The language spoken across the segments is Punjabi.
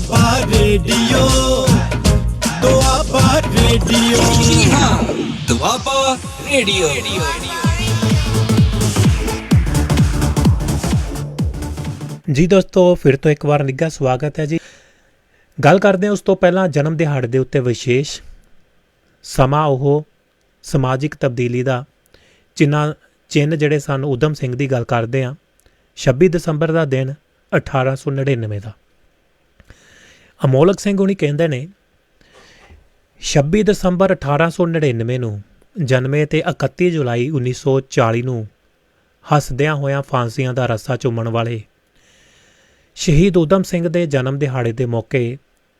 Doaba radio Doaba radio. ਜੀ ਹਾਂ ਦੁਆਬਾ ਰੇਡੀਓ। ਜੀ ਦੋਸਤੋ ਫਿਰ ਤੋਂ ਇੱਕ ਵਾਰ ਨਿੱਘਾ ਸਵਾਗਤ ਹੈ ਜੀ। ਗੱਲ ਕਰਦੇ ਹਾਂ ਉਸ ਤੋਂ ਪਹਿਲਾਂ ਜਨਮ ਦਿਹਾੜੇ ਦੇ ਉੱਤੇ ਵਿਸ਼ੇਸ਼। ਸਮਾਂ ਉਹ ਸਮਾਜਿਕ ਤਬਦੀਲੀ ਦਾ ਚਿੰਨ੍ਹਾਂ ਚਿੰਨ ਜਿਹੜੇ ਸਨ ਉਦਮ ਸਿੰਘ ਦੀ ਗੱਲ ਕਰਦੇ ਹਾਂ। 26 ਦਸੰਬਰ ਦਾ ਦਿਨ 1899 ਦਾ। ਅਮੋਲਕ ਸਿੰਘ ਹੁਣੀ ਕਹਿੰਦੇ ਨੇ 26 ਦਸੰਬਰ 1899 ਨੂੰ ਜਨਮੇ ਤੇ 31 ਜੁਲਾਈ 1940 ਨੂੰ ਹੱਸਦਿਆਂ ਹੋਇਆਂ ਫਾਂਸੀਆਂ ਦਾ ਰੱਸਾ ਚੁੰਮਣ ਵਾਲੇ ਸ਼ਹੀਦ ਊਧਮ ਸਿੰਘ ਦੇ ਜਨਮ ਦਿਹਾੜੇ ਦੇ ਮੌਕੇ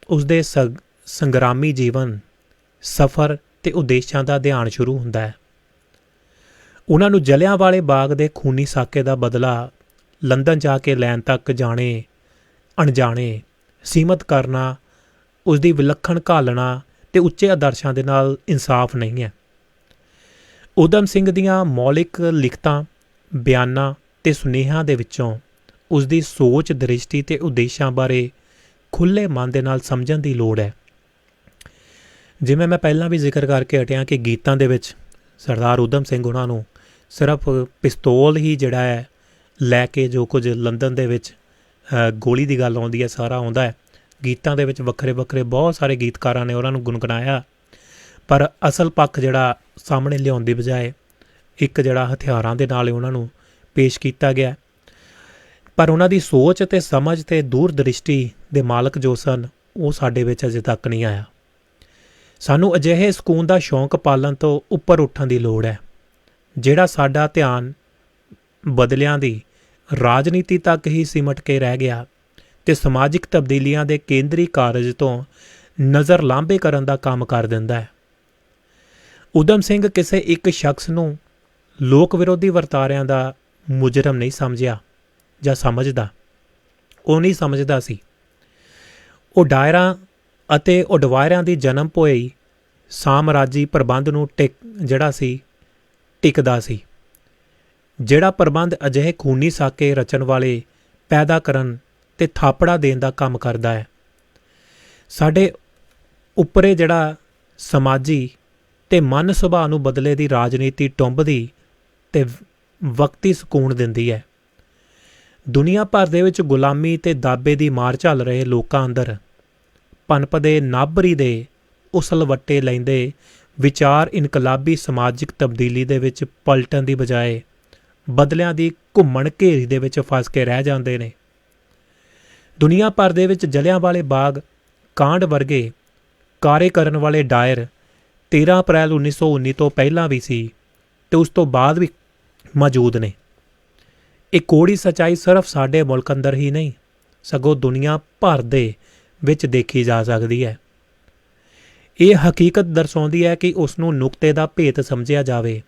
ਉਸ ਦੇ ਸੰਗਰਾਮੀ ਜੀਵਨ, ਸਫ਼ਰ ਤੇ ਉਦੇਸ਼ਾਂ ਦਾ ਧਿਆਨ ਸ਼ੁਰੂ ਹੁੰਦਾ ਹੈ। ਉਹਨਾਂ ਨੂੰ ਜਲਿਆਂਵਾਲੇ ਬਾਗ ਦੇ ਖੂਨੀ ਸਾਕੇ ਦਾ ਬਦਲਾ ਲੰਡਨ ਜਾ ਕੇ ਲੈਣ ਤੱਕ ਜਾਣੇ, ਅਣਜਾਣੇ ਸੀਮਤ ਕਰਨਾ ਉਸ ਦੀ ਵਿਲੱਖਣ ਘਾਲਣਾ ਤੇ ਉੱਚੇ ਆਦਰਸ਼ਾਂ ਦੇ ਨਾਲ ਇਨਸਾਫ ਨਹੀਂ ਹੈ। ਊਧਮ ਸਿੰਘ ਦੀਆਂ ਮੌਲਿਕ ਲਿਖਤਾਂ, ਬਿਆਨਾਂ ਤੇ ਸੁਨੇਹਾਂ ਦੇ ਵਿੱਚੋਂ ਉਸ ਦੀ ਸੋਚ, ਦ੍ਰਿਸ਼ਟੀ ਤੇ ਉਦੇਸ਼ਾਂ ਬਾਰੇ ਖੁੱਲੇ ਮਨ ਦੇ ਨਾਲ ਸਮਝਣ ਦੀ ਲੋੜ ਹੈ। ਜਿਵੇਂ ਮੈਂ ਪਹਿਲਾਂ ਵੀ ਜ਼ਿਕਰ ਕਰਕੇ ਹਟਿਆ ਕਿ ਗੀਤਾਂ ਦੇ ਵਿੱਚ ਸਰਦਾਰ ਊਧਮ ਸਿੰਘ ਉਹਨਾਂ ਨੂੰ ਸਿਰਫ ਪਿਸਤੌਲ ਹੀ ਜਿਹੜਾ ਹੈ ਲੈ ਕੇ ਜੋ ਕੁਝ ਲੰਡਨ ਦੇ ਵਿੱਚ ਗੋਲੀ ਦੀ ਗੱਲ ਆਉਂਦੀ ਹੈ, ਸਾਰਾ ਆਉਂਦਾ ਹੈ। ਗੀਤਾਂ ਦੇ ਵਿੱਚ ਵੱਖਰੇ ਵੱਖਰੇ ਬਹੁਤ ਸਾਰੇ ਗੀਤਕਾਰਾਂ ਨੇ ਉਹਨਾਂ ਨੂੰ ਗੁੰਗਣਾਇਆ ਪਰ ਅਸਲ ਪੱਖ ਜਿਹੜਾ ਸਾਹਮਣੇ ਲਿਆਉਣ ਦੀ ਬਜਾਏ, ਇੱਕ ਜਿਹੜਾ ਹਥਿਆਰਾਂ ਦੇ ਨਾਲ ਉਹਨਾਂ ਨੂੰ ਪੇਸ਼ ਕੀਤਾ ਗਿਆ। ਪਰ ਉਹਨਾਂ ਦੀ ਸੋਚ ਤੇ ਸਮਝ ਤੇ ਦੂਰ ਦ੍ਰਿਸ਼ਟੀ ਦੇ ਮਾਲਕ ਜੋ ਸਨ, ਉਹ ਸਾਡੇ ਵਿੱਚ ਅਜੇ ਤੱਕ ਨਹੀਂ ਆਇਆ। ਸਾਨੂੰ ਅਜਿਹੇ ਸਕੂਨ ਦਾ ਸ਼ੌਂਕ ਪਾਲਣ ਤੋਂ ਉੱਪਰ ਉੱਠਣ ਦੀ ਲੋੜ ਹੈ, ਜਿਹੜਾ ਸਾਡਾ ਧਿਆਨ ਬਦਲਿਆਂ ਦੀ ਰਾਜਨੀਤੀ ਤੱਕ ਹੀ ਸਿਮਟ ਕੇ ਰਹਿ ਗਿਆ ਤੇ ਸਮਾਜਿਕ ਤਬਦੀਲੀਆਂ ਦੇ ਕੇਂਦਰੀ ਕਾਰਜ ਤੋਂ ਨਜ਼ਰ ਲਾਂਭੇ ਕਰਨ ਦਾ ਕੰਮ ਕਰ ਦਿੰਦਾ ਹੈ। ਉਦਮ ਸਿੰਘ ਕਿਸੇ ਇੱਕ ਸ਼ਖਸ ਨੂੰ ਲੋਕ ਵਿਰੋਧੀ ਵਰਤਾਰਿਆਂ ਦਾ ਮੁਜਰਮ ਨਹੀਂ ਸਮਝਿਆ ਜਾਂ ਸਮਝਦਾ, ਉਹ ਨਹੀਂ ਸਮਝਦਾ ਸੀ। ਉਹ ਡਾਇਰਾਂ ਅਤੇ ਉਡਵਾਇਰਾਂ ਦੀ ਜਨਮ ਭੋਈ ਸਾਮਰਾਜੀ ਪ੍ਰਬੰਧ ਨੂੰ ਟਿਕ, ਜਿਹੜਾ ਸੀ, ਟਿਕਦਾ ਸੀ। ਜਿਹੜਾ ਪ੍ਰਬੰਧ ਅਜਿਹੇ ਖੂਨੀ ਸਾਕੇ ਰਚਣ ਵਾਲੇ ਪੈਦਾ ਕਰਨ ਤੇ ਥਾਪੜਾ ਦੇਣ ਦਾ ਕੰਮ ਕਰਦਾ ਹੈ। ਸਾਡੇ ਉੱਪਰੇ ਜਿਹੜਾ ਸਮਾਜੀ ਤੇ ਮਨ ਸੁਭਾਅ ਨੂੰ ਬਦਲੇ ਦੀ ਰਾਜਨੀਤੀ ਟੁੰਬਦੀ ਤੇ ਵਕਤੀ ਸਕੂਨ ਦਿੰਦੀ ਹੈ। ਦੁਨੀਆ ਭਰ ਦੇ ਵਿੱਚ ਗੁਲਾਮੀ ਤੇ ਦਾਬੇ ਦੀ ਮਾਰ ਝੱਲ ਰਹੇ ਲੋਕਾਂ ਅੰਦਰ ਪਨਪਦੇ ਨਾਬਰੀ ਦੇ ਉਸਲਵੱਟੇ ਲੈਂਦੇ ਵਿਚਾਰ ਇਨਕਲਾਬੀ ਸਮਾਜਿਕ ਤਬਦੀਲੀ ਦੇ ਵਿੱਚ ਪਲਟਣ ਦੀ ਬਜਾਏ ਬਦਲਿਆਂ ਦੀ ਘੁੰਮਣ ਘੇਰੀ ਦੇ ਵਿੱਚ ਫਸ ਕੇ ਰਹਿ ਜਾਂਦੇ ਨੇ। ਦੁਨੀਆ ਭਰ ਦੇ ਵਿੱਚ ਜਲਿਆਂ ਵਾਲੇ ਬਾਗ, ਕਾਂਡ ਵਰਗੇ ਕਾਰੇ ਕਰਨ ਵਾਲੇ ਡਾਇਰ 13 ਅਪ੍ਰੈਲ 1919 ਤੋਂ ਪਹਿਲਾਂ ਵੀ ਸੀ ਤੇ ਉਸ ਤੋਂ ਬਾਅਦ ਵੀ ਮੌਜੂਦ ਨੇ। ਇਹ ਕੋੜੀ ਸਚਾਈ ਸਿਰਫ ਸਾਡੇ ਮੁਲਕ ਅੰਦਰ ਹੀ ਨਹੀਂ, ਸਗੋਂ ਦੁਨੀਆ ਭਰ ਦੇ ਵਿੱਚ ਦੇਖੀ ਜਾ ਸਕਦੀ ਹੈ। ਇਹ ਹਕੀਕਤ ਦਰਸਾਉਂਦੀ ਹੈ ਕਿ ਉਸ ਨੂੰ ਨੁਕਤੇ ਦਾ ਭੇਤ ਸਮਝਿਆ ਜਾਵੇ।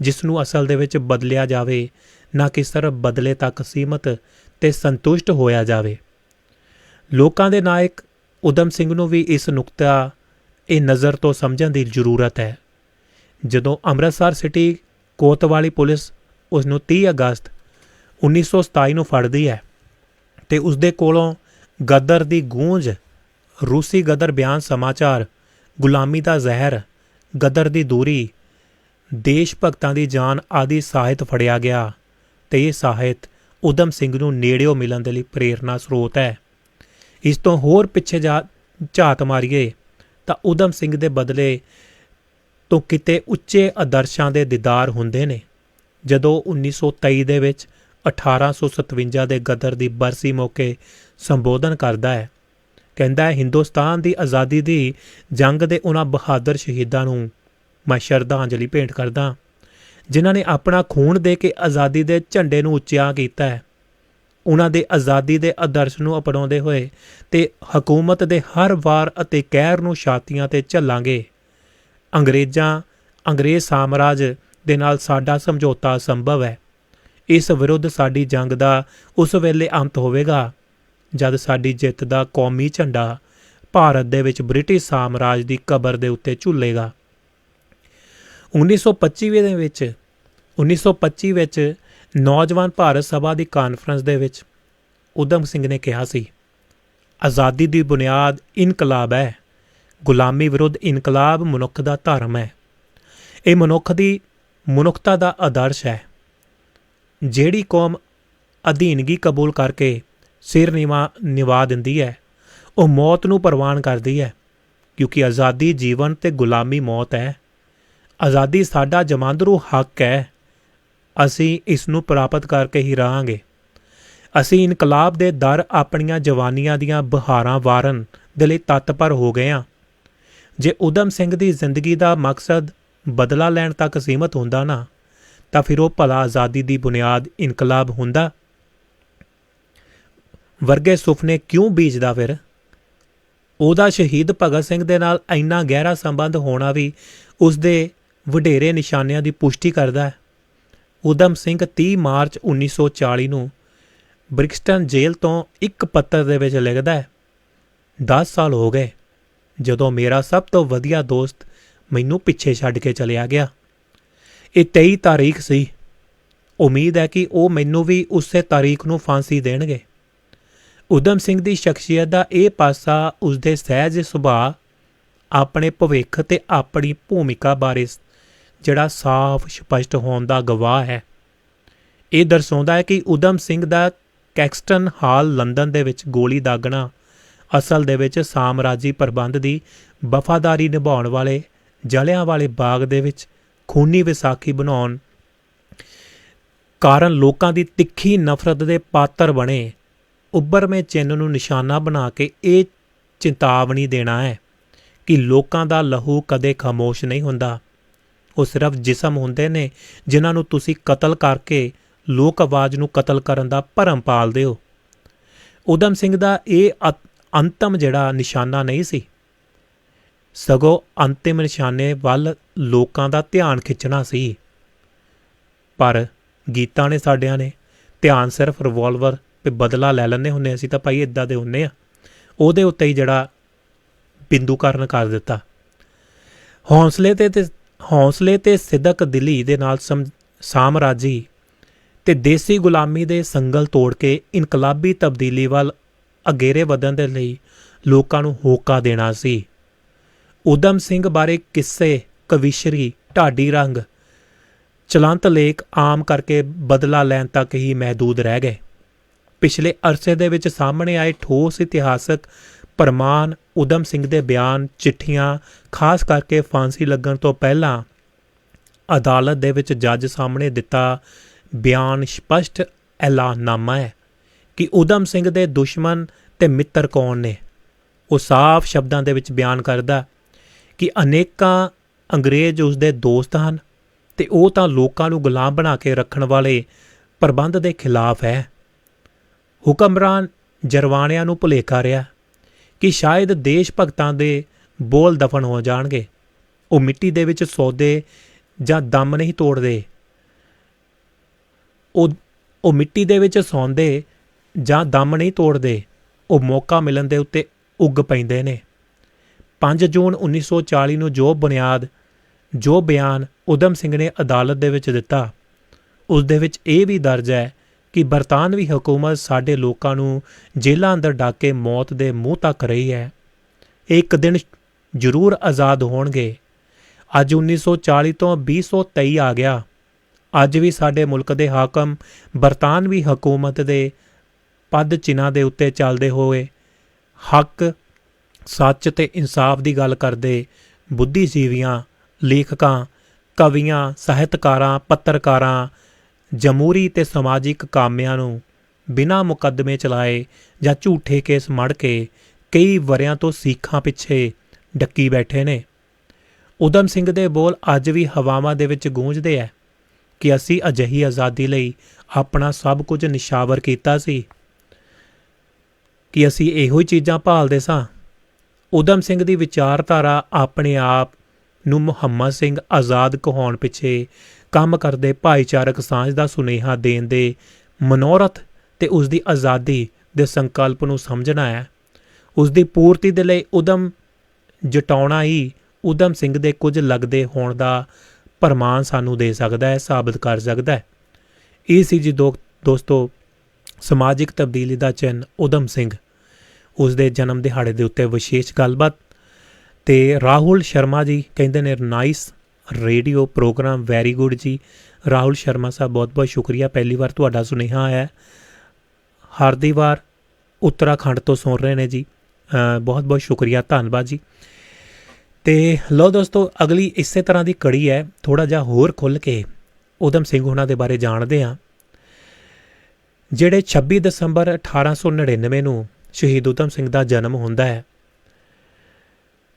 ਜਿਸ ਨੂੰ ਅਸਲ ਦੇ ਵਿੱਚ ਬਦਲਿਆ ਜਾਵੇ, ਨਾ ਕਿ ਸਿਰਫ ਬਦਲੇ ਤੱਕ ਸੀਮਤ ਤੇ ਸੰਤੁਸ਼ਟ ਹੋਇਆ ਜਾਵੇ। ਲੋਕਾਂ ਦੇ ਨਾਇਕ ਉਦਮ ਸਿੰਘ ਨੂੰ ਵੀ ਇਸ ਨੁਕਤਾ, ਇਹ ਨਜ਼ਰ ਤੋਂ ਸਮਝਣ ਦੀ ਜ਼ਰੂਰਤ ਹੈ। ਜਦੋਂ ਅੰਮ੍ਰਿਤਸਰ ਸਿਟੀ ਕੋਤਵਾਲੀ ਪੁਲਿਸ ਉਸ ਨੂੰ 30 ਅਗਸਤ 1927 ਨੂੰ ਫੜਦੀ ਹੈ ਤੇ ਉਸ ਦੇ ਕੋਲੋਂ ਗਦਰ ਦੀ ਗੂੰਜ, ਰੂਸੀ ਗਦਰ ਬਿਆਨ ਸਮਾਚਾਰ, ਗੁਲਾਮੀ ਦਾ ਜ਼ਹਿਰ, ਗਦਰ ਦੀ ਦੂਰੀ ਦੇਸ਼ ਭਗਤਾਂ ਦੀ ਜਾਨ ਆਦਿ ਸਾਹਿਤ ਫੜਿਆ ਗਿਆ ਤੇ ਇਹ ਸਾਹਿਤ ਉਦਮ ਸਿੰਘ ਨੂੰ ਨੇੜਿਓਂ ਮਿਲਣ ਦੇ ਲਈ ਪ੍ਰੇਰਨਾ ਸਰੋਤ ਹੈ। ਇਸ ਤੋਂ ਹੋਰ ਪਿੱਛੇ ਜਾ ਝਾਤ ਮਾਰੀਏ ਤਾਂ ਉਦਮ ਸਿੰਘ ਦੇ ਬਦਲੇ ਤੋਂ ਕਿਤੇ ਉੱਚੇ ਆਦਰਸ਼ਾਂ ਦੇ ਦੀਦਾਰ ਹੁੰਦੇ ਨੇ। ਜਦੋਂ 1923 ਦੇ ਵਿੱਚ 1857 ਦੇ ਗਦਰ ਦੀ ਬਰਸੀ ਮੌਕੇ ਸੰਬੋਧਨ ਕਰਦਾ ਹੈ, ਕਹਿੰਦਾ ਹੈ, ਹਿੰਦੁਸਤਾਨ ਦੀ ਆਜ਼ਾਦੀ ਦੀ ਜੰਗ ਦੇ ਉਹਨਾਂ ਬਹਾਦਰ ਸ਼ਹੀਦਾਂ ਨੂੰ ਮੈਂ ਸ਼ਰਧਾਂਜਲੀ ਭੇਂਟ ਕਰਦਾ ਜਿਨ੍ਹਾਂ ਨੇ ਆਪਣਾ ਖੂਨ ਦੇ ਕੇ ਆਜ਼ਾਦੀ ਦੇ ਝੰਡੇ ਨੂੰ ਉੱਚਾ ਕੀਤਾ ਹੈ। ਉਹਨਾਂ ਦੇ ਆਜ਼ਾਦੀ ਦੇ ਆਦਰਸ਼ ਨੂੰ ਅਪਣਾਉਂਦੇ ਹੋਏ ਤੇ ਹਕੂਮਤ ਦੇ ਹਰ ਵਾਰ ਅਤੇ ਕਹਿਰ ਨੂੰ ਛਾਤੀਆਂ ਤੇ ਝੱਲਾਂਗੇ। ਅੰਗਰੇਜ਼ਾਂ, ਅੰਗਰੇਜ਼ ਸਾਮਰਾਜ ਦੇ ਨਾਲ ਸਾਡਾ ਸਮਝੌਤਾ ਸੰਭਵ ਹੈ। ਇਸ ਵਿਰੁੱਧ ਸਾਡੀ ਜੰਗ ਦਾ ਉਸ ਵੇਲੇ ਅੰਤ ਹੋਵੇਗਾ, ਜਦ ਸਾਡੀ ਜਿੱਤ ਦਾ ਕੌਮੀ ਝੰਡਾ ਭਾਰਤ ਦੇ ਵਿੱਚ ਬ੍ਰਿਟਿਸ਼ ਸਾਮਰਾਜ ਦੀ ਕਬਰ ਦੇ ਉੱਤੇ ਝੁੱਲੇਗਾ। 1925 ਦੇ ਵਿੱਚ 1925 ਵਿੱਚ ਨੌਜਵਾਨ ਭਾਰਤ ਸਭਾ ਦੀ ਕਾਨਫਰੰਸ ਦੇ ਵਿੱਚ ਉਦਮ ਸਿੰਘ ਨੇ ਕਿਹਾ ਸੀ, ਆਜ਼ਾਦੀ ਦੀ ਬੁਨਿਆਦ ਇਨਕਲਾਬ ਹੈ, ਗੁਲਾਮੀ ਵਿਰੁੱਧ ਇਨਕਲਾਬ ਮਨੁੱਖ ਦਾ ਧਰਮ ਹੈ। ਇਹ ਮਨੁੱਖ ਦੀ ਮਨੁੱਖਤਾ ਦਾ ਆਦਰਸ਼ ਹੈ। ਜਿਹੜੀ ਕੌਮ ਅਧੀਨਗੀ ਕਬੂਲ ਕਰਕੇ ਸਿਰ ਨਿਵਾ ਨਿਵਾ ਦਿੰਦੀ ਹੈ, ਉਹ ਮੌਤ ਨੂੰ ਪ੍ਰਵਾਨ ਕਰਦੀ ਹੈ, ਕਿਉਂਕਿ ਆਜ਼ਾਦੀ ਜੀਵਨ ਤੇ ਗੁਲਾਮੀ ਮੌਤ ਹੈ। ਆਜ਼ਾਦੀ ਸਾਡਾ ਜਮਾਂਦਰੂ ਹੱਕ ਹੈ। ਅਸੀਂ ਇਸ ਨੂੰ ਪ੍ਰਾਪਤ ਕਰਕੇ ਹੀ ਰਹਾਂਗੇ। ਅਸੀਂ ਇਨਕਲਾਬ ਦੇ ਦਰ ਆਪਣੀਆਂ ਜਵਾਨੀਆਂ ਦੀਆਂ ਬਹਾਰਾਂ ਵਾਰਨ ਦੇ ਲਈ ਤਤਪਰ ਹੋ ਗਏ ਹਾਂ। ਜੇ ਉਦਮ ਸਿੰਘ ਦੀ ਜ਼ਿੰਦਗੀ ਦਾ ਮਕਸਦ ਬਦਲਾ ਲੈਣ ਤੱਕ ਸੀਮਤ ਹੁੰਦਾ ਨਾ, ਤਾਂ ਫਿਰ ਉਹ ਭਲਾ ਆਜ਼ਾਦੀ ਦੀ ਬੁਨਿਆਦ ਇਨਕਲਾਬ ਹੁੰਦਾ। ਵਰਗੇ ਸੁਪਨੇ ਕਿਉਂ ਬੀਜਦਾ ਫਿਰ? ਉਹਦਾ ਸ਼ਹੀਦ ਭਗਤ ਸਿੰਘ ਦੇ ਨਾਲ ਇੰਨਾ ਗਹਿਰਾ ਸੰਬੰਧ ਹੋਣਾ ਵੀ ਉਸ ਦੇ ਵਡੇਰੇ ਨਿਸ਼ਾਨਿਆਂ ਦੀ ਪੁਸ਼ਟੀ ਕਰਦਾ ਹੈ। ਉਦਮ ਸਿੰਘ 30 ਮਾਰਚ 1940 ਨੂੰ ਬ੍ਰਿਕਸਟਨ ਜੇਲ੍ਹ ਤੋਂ ਇੱਕ ਪੱਤਰ ਦੇ ਵਿੱਚ ਲਿਖਦਾ ਹੈ 10 ਸਾਲ ਹੋ ਗਏ ਜਦੋਂ ਮੇਰਾ ਸਭ ਤੋਂ ਵਧੀਆ ਦੋਸਤ ਮੈਨੂੰ ਪਿੱਛੇ ਛੱਡ ਕੇ ਚਲਿਆ ਗਿਆ। ਇਹ 23 ਤਾਰੀਖ ਸੀ। ਉਮੀਦ ਹੈ ਕਿ ਉਹ ਮੈਨੂੰ ਵੀ ਉਸੇ ਤਾਰੀਖ ਨੂੰ ਫਾਂਸੀ ਦੇਣਗੇ। ਉਦਮ ਸਿੰਘ ਦੀ ਸ਼ਖਸੀਅਤ ਦਾ ਇਹ ਪਾਸਾ ਉਸਦੇ ਸਹਿਜ ਸੁਭਾਅ, ਆਪਣੇ ਭਵਿੱਖ ਤੇ ਆਪਣੀ ਭੂਮਿਕਾ ਬਾਰੇ ਜਿਹੜਾ ਸਾਫ਼, ਸਪਸ਼ਟ ਹੋਣ ਦਾ ਗਵਾਹ ਹੈ। ਇਹ ਦਰਸਾਉਂਦਾ ਹੈ ਕਿ ਉਦਮ ਸਿੰਘ ਦਾ ਕੈਕਸਟਨ ਹਾਲ ਲੰਡਨ ਦੇ ਵਿੱਚ ਗੋਲੀ ਦਾਗਣਾ, ਅਸਲ ਦੇ ਵਿੱਚ ਸਾਮਰਾਜੀ ਪ੍ਰਬੰਧ ਦੀ ਵਫਾਦਾਰੀ ਨਿਭਾਉਣ ਵਾਲੇ ਜਲਿਆਂ ਵਾਲੇ ਬਾਗ ਦੇ ਵਿੱਚ ਖੂਨੀ ਵਿਸਾਖੀ ਬਣਾਉਣ ਕਾਰਨ ਲੋਕਾਂ ਦੀ ਤਿੱਖੀ ਨਫ਼ਰਤ ਦੇ ਪਾਤਰ ਬਣੇ। ਉੱਭਰਵੇਂ ਚਿੰਨ੍ਹ ਨੂੰ ਨਿਸ਼ਾਨਾ ਬਣਾ ਕੇ ਇਹ ਚੇਤਾਵਨੀ ਦੇਣਾ ਹੈ ਕਿ ਲੋਕਾਂ ਦਾ ਲਹੂ ਕਦੇ ਖਾਮੋਸ਼ ਨਹੀਂ ਹੁੰਦਾ। ਉਹ ਸਿਰਫ ਜਿਸਮ ਹੁੰਦੇ ਨੇ, ਜਿਨ੍ਹਾਂ ਨੂੰ ਤੁਸੀਂ ਕਤਲ ਕਰਕੇ ਲੋਕ ਆਵਾਜ਼ ਨੂੰ ਕਤਲ ਕਰਨ ਦਾ ਭਰਮ ਪਾਲਦੇ ਹੋ। ਉਦਮ ਸਿੰਘ ਦਾ ਇਹ ਅੰਤਮ ਜਿਹੜਾ ਨਿਸ਼ਾਨਾ ਨਹੀਂ ਸੀ। ਸਗੋਂ ਅੰਤਿਮ ਨਿਸ਼ਾਨੇ ਵੱਲ ਲੋਕਾਂ ਦਾ ਧਿਆਨ ਖਿੱਚਣਾ ਸੀ। ਪਰ ਗੀਤਾਂ ਨੇ ਸਾਡਿਆਂ ਨੇ ਧਿਆਨ ਸਿਰਫ ਰਿਵਾਲਵਰ ਤੇ ਬਦਲਾ ਲੈ ਲੈਂਦੇ ਹੁੰਨੇ ਅਸੀਂ ਤਾਂ ਭਾਈ ਇਦਾਂ ਦੇ ਹੁੰਨੇ ਆ ਉਹਦੇ ਉੱਤੇ ਹੀ ਜਿਹੜਾ ਬਿੰਦੂਕਰਨ ਕਰ ਦਿੱਤਾ। ਹੌਸਲੇ ਤੇ ਹੌਸਲੇ ਤੇ ਸਿੱਧਕ ਦਿਲੀ ਦੇ ਨਾਲ ਸਮ- ਸਾਮਰਾਜੀ ਤੇ ਦੇਸੀ ਗੁਲਾਮੀ ਦੇ ਸੰਗਲ ਤੋੜ ਕੇ ਇਨਕਲਾਬੀ ਤਬਦੀਲੀ ਵੱਲ ਅਗੇਰੇ ਵਧਣ ਦੇ ਲਈ ਲੋਕਾਂ ਨੂੰ ਹੋਕਾ ਦੇਣਾ ਸੀ। ਉਦਮ ਸਿੰਘ ਬਾਰੇ ਕਿੱਸੇ ਕਵਿਸ਼ਰੀ ਢਾਡੀ ਰੰਗ ਚਲੰਤ ਲੇਖ ਆਮ ਕਰਕੇ ਬਦਲਾ ਲੈਣ ਤੱਕ ਹੀ ਮਹਦੂਦ ਰਹਿ ਗਏ। ਪਿਛਲੇ ਅਰਸੇ ਦੇ ਵਿੱਚ ਸਾਹਮਣੇ ਆਏ ਠੋਸ ਇਤਿਹਾਸਕ ਪ੍ਰਮਾਣ ਉਦਮ ਸਿੰਘ ਦੇ ਬਿਆਨ, ਚਿੱਠੀਆਂ, ਖਾਸ ਕਰਕੇ ਫਾਂਸੀ ਲੱਗਣ ਤੋਂ ਪਹਿਲਾਂ ਅਦਾਲਤ ਦੇ ਵਿੱਚ ਜੱਜ ਸਾਹਮਣੇ ਦਿੱਤਾ ਬਿਆਨ ਸਪਸ਼ਟ ਐਲਾਨਨਾਮਾ ਹੈ ਕਿ ਉਦਮ ਸਿੰਘ ਦੇ ਦੁਸ਼ਮਣ ਤੇ ਮਿੱਤਰ ਕੌਣ ਨੇ। ਉਹ ਸਾਫ਼ ਸ਼ਬਦਾਂ ਦੇ ਵਿੱਚ ਬਿਆਨ ਕਰਦਾ ਕਿ ਅਨੇਕਾਂ ਅੰਗਰੇਜ਼ ਉਸ ਦੇ ਦੋਸਤ ਹਨ ਤੇ ਉਹ ਤਾਂ ਲੋਕਾਂ ਨੂੰ ਗੁਲਾਮ ਬਣਾ ਕੇ ਰੱਖਣ ਵਾਲੇ ਪ੍ਰਬੰਧ ਦੇ ਖਿਲਾਫ ਹੈ। ਹੁਕਮਰਾਨ ਜਰਵਾਣਿਆਂ ਨੂੰ ਭੁਲੇਖਾ ਰਿਹਾ। ਕਿ ਸ਼ਾਇਦ ਦੇਸ਼ ਭਗਤਾਂ ਦੇ ਬੋਲ ਦਫਨ ਹੋ ਜਾਣਗੇ। ਉਹ ਮਿੱਟੀ ਦੇ ਵਿੱਚ ਸੌਦੇ ਜਾਂ ਦਮ ਨਹੀਂ ਤੋੜਦੇ। ਉਹ ਉਹ ਮਿੱਟੀ ਦੇ ਵਿੱਚ ਸੌਂਦੇ ਜਾਂ ਦਮ ਨਹੀਂ ਤੋੜਦੇ। ਉਹ ਮੌਕਾ ਮਿਲਣ ਦੇ ਉੱਤੇ ਉੱਗ ਪੈਂਦੇ ਨੇ। 5 ਜੂਨ 1940 ਨੂੰ ਜੋ ਬੁਨਿਆਦ, ਜੋ ਬਿਆਨ ਉਦਮ ਸਿੰਘ ਨੇ ਅਦਾਲਤ ਦੇ ਵਿੱਚ ਦਿੱਤਾ, ਉਸ ਦੇ ਵਿੱਚ ਇਹ ਵੀ ਦਰਜ ਹੈ ਕਿ ਬਰਤਾਨਵੀ ਹਕੂਮਤ ਸਾਡੇ ਲੋਕਾਂ ਨੂੰ ਜੇਲ੍ਹਾਂ ਅੰਦਰ ਡਾਕ ਕੇ ਮੌਤ ਦੇ ਮੂੰਹ ਤੱਕ ਰਹੀ ਹੈ। ਇਹ ਇੱਕ ਦਿਨ ਜ਼ਰੂਰ ਆਜ਼ਾਦ ਹੋਣਗੇ। ਅੱਜ 1940 ਤੋਂ 2023 ਆ ਗਿਆ। ਅੱਜ ਵੀ ਸਾਡੇ ਮੁਲਕ ਦੇ ਹਾਕਮ ਬਰਤਾਨਵੀ ਹਕੂਮਤ ਦੇ ਪਦ ਚਿੰਨ੍ਹਾਂ ਦੇ ਉੱਤੇ ਚੱਲਦੇ ਹੋਏ ਹੱਕ, ਸੱਚ ਤੇ ਇਨਸਾਫ ਦੀ ਗੱਲ ਕਰਦੇ ਬੁੱਧੀਜੀਵੀਆਂ, ਲੇਖਕਾਂ, ਕਵੀਆਂ, ਸਾਹਿਤਕਾਰਾਂ, ਪੱਤਰਕਾਰਾਂ ਜਮਹੂਰੀ ਤੇ ਸਮਾਜਿਕ ਕਾਮਿਆਂ ਨੂੰ ਬਿਨਾਂ ਮੁਕੱਦਮੇ ਚਲਾਏ ਜਾਂ ਝੂਠੇ ਕੇਸ ਮੜ ਕੇ ਕਈ ਵਰਿਆਂ ਤੋਂ ਸੀਖਾਂ ਪਿੱਛੇ ਡੱਕੀ ਬੈਠੇ ਨੇ। ਉਦਮ ਸਿੰਘ ਦੇ ਬੋਲ ਅੱਜ ਵੀ ਹਵਾਵਾਂ ਦੇ ਵਿੱਚ ਗੂੰਜਦੇ ਐ ਕਿ ਅਸੀਂ ਅਜਹੀ ਆਜ਼ਾਦੀ ਲਈ ਆਪਣਾ ਸਭ ਕੁਝ ਨਿਸ਼ਾਵਰ ਕੀਤਾ ਸੀ। ਕਿ ਅਸੀਂ ਇਹੋ ਹੀ ਚੀਜ਼ਾਂ ਭਾਲਦੇ ਸਾਂ। ਉਦਮ ਸਿੰਘ ਦੀ ਵਿਚਾਰਧਾਰਾ ਆਪਣੇ ਆਪ ਨੂੰ ਮੁਹੰਮਦ ਸਿੰਘ ਆਜ਼ਾਦ ਕਹਾਉਣ ਪਿੱਛੇ ਕੰਮ ਕਰਦੇ ਭਾਈਚਾਰਕ ਸਾਂਝ ਦਾ ਸੁਨੇਹਾ ਦੇਣ ਦੇ ਮਨੋਰਥ ਤੇ ਉਸ ਦੀ ਆਜ਼ਾਦੀ ਦੇ ਸੰਕਲਪ ਨੂੰ ਸਮਝਣਾ ਹੈ। ਉਸ ਦੀ ਪੂਰਤੀ ਦੇ ਲਈ ਉਦਮ ਜਟਾਉਣਾ ਹੀ ਉਦਮ ਸਿੰਘ ਦੇ ਕੁਝ ਲੱਗਦੇ ਹੋਣ ਦਾ ਪ੍ਰਮਾਣ ਸਾਨੂੰ ਦੇ ਸਕਦਾ ਹੈ, ਸਾਬਤ ਕਰ ਸਕਦਾ ਹੈ। ਇਹ ਸੀ ਜੀ ਦੋ ਦੋਸਤੋ, ਸਮਾਜਿਕ ਤਬਦੀਲੀ ਦਾ ਚਿੰਨ ਉਦਮ ਸਿੰਘ। ਉਸ ਦੇ ਜਨਮ ਦਿਹਾੜੇ ਦੇ ਉੱਤੇ ਵਿਸ਼ੇਸ਼ ਗੱਲਬਾਤ ਤੇ ਰਾਹੁਲ ਸ਼ਰਮਾ ਜੀ ਕਹਿੰਦੇ ਨੇ nice radio programme, very good ਜੀ। ਰਾਹੁਲ ਸ਼ਰਮਾ ਸਾਹਿਬ, ਬਹੁਤ ਬਹੁਤ ਸ਼ੁਕਰੀਆ। ਪਹਿਲੀ ਵਾਰ ਤੁਹਾਡਾ ਸੁਨੇਹਾ ਆਇਆ ਹਰ ਦੀ ਵਾਰ ਉੱਤਰਾਖੰਡ ਤੋਂ ਸੁਣ ਰਹੇ ਨੇ ਜੀ। ਬਹੁਤ ਬਹੁਤ ਸ਼ੁਕਰੀਆ, ਧੰਨਵਾਦ ਜੀ। ਤੇ ਲੋ ਦੋਸਤੋ, ਅਗਲੀ ਇਸੇ ਤਰ੍ਹਾਂ ਦੀ ਕੜੀ ਹੈ। ਥੋੜਾ ਜਿਹਾ ਹੋਰ ਖੁੱਲ ਕੇ ਉਦਮ ਸਿੰਘ ਉਹਨਾਂ ਦੇ ਬਾਰੇ ਜਾਣਦੇ ਹਾਂ। ਜਿਹੜੇ 26 ਦਸੰਬਰ 1899 ਨੂੰ ਸ਼ਹੀਦ ਉਦਮ ਸਿੰਘ ਦਾ ਜਨਮ ਹੁੰਦਾ ਹੈ